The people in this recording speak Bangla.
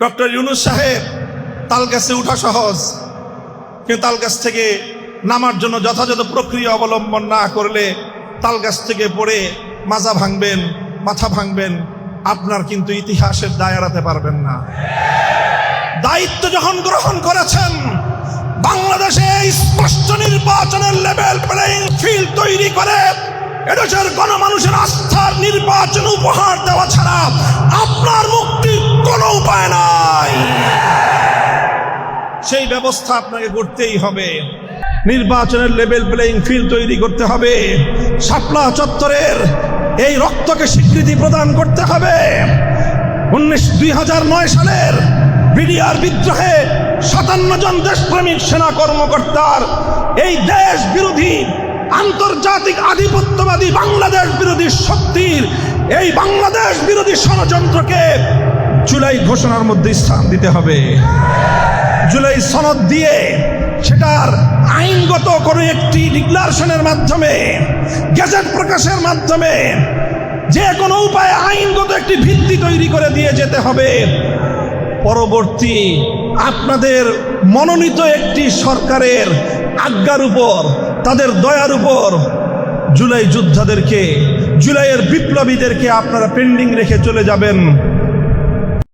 ডক্টর ইউনুস সাহেব, তাল গাছে উঠা সহজ, কিন্তু তাল গাছ থেকে নামার জন্য যথাযথ প্রক্রিয়া অবলম্বন না করলে তাল গাছ থেকে পড়ে মাজা ভাঙবেন, মাথা ভাঙবেন, আপনার কিন্তু ইতিহাসের দায় এড়াতে পারবেন না। দায়িত্ব যখন গ্রহণ করেছেন, বাংলাদেশে স্পষ্ট নির্বাচনের লেভেল প্লেইং ফিল্ড তৈরি করে এদেশের গণমানুষের আস্থার নির্বাচন উপহার দেওয়া ছাড়া সেই ব্যবস্থা আপনাকে করতেই হবে। নির্বাচনের লেভেল প্লেইং ফিল্ড তৈরি করতে হবে। শাপলা চত্বরের এই রক্তকে স্বীকৃতি প্রদান করতে হবে। উনিশ দুই নয় সালের বিডিআর বিদ্রোহে সাতান্ন জন দেশপ্রেমিক সেনা কর্মকর্তার এই দেশ বিরোধী, আন্তর্জাতিক আধিপত্যবাদী বাংলাদেশ বিরোধী শক্তির এই বাংলাদেশ বিরোধী ষড়যন্ত্রকে জুলাই ঘোষণার মধ্যে স্থান দিতে হবে। সনদ দিয়ে সেটার আইনগত কোনো একটি ডিক্লারেশনের মাধ্যমে, গেজেট প্রকাশের মাধ্যমে যে কোনো উপায়ে আইনগত একটি ভিত্তি তৈরি করে দিয়ে যেতে হবে। পরবর্তী আপনাদের মনোনীত একটি সরকারের আজ্ঞার উপর, তাদের দয়ার উপর জুলাই যোদ্ধাদেরকে, জুলাইয়ের বিপ্লবীদেরকে আপনারা পেন্ডিং রেখে চলে যাবেন।